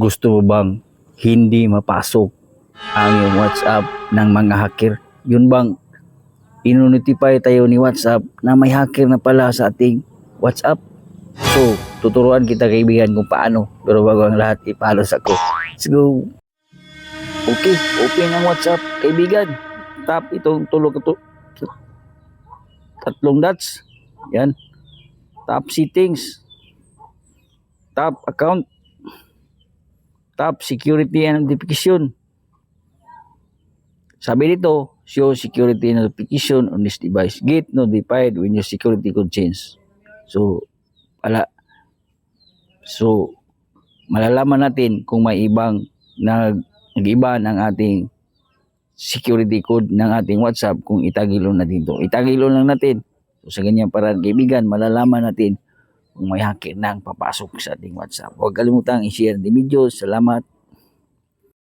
Gusto mo bang hindi mapasok ang iyong WhatsApp ng mga hacker? Yun bang inonotify tayo ni WhatsApp na may hacker na pala sa ating WhatsApp? So, tuturuan kita kaibigan kung paano. Pero bago ang lahat, ipalo sa ko. Let's go! Okay, open ang WhatsApp, kaibigan. Tap itong tulog ito. Tatlong dots. Yan. Tap settings. Tap account. Tap security and notification. Sabi dito, show security notification on this device. Get notified when your security code change. So, pala. So, malalaman natin kung may ibang nag nag-iba ng ating security code ng ating WhatsApp kung itagilo natin to. Itagilo lang natin. So, sa ganyan parang kaibigan, malalaman natin kung may hacker nang papasok sa ating WhatsApp. Huwag kalimutang i-share the video. Salamat.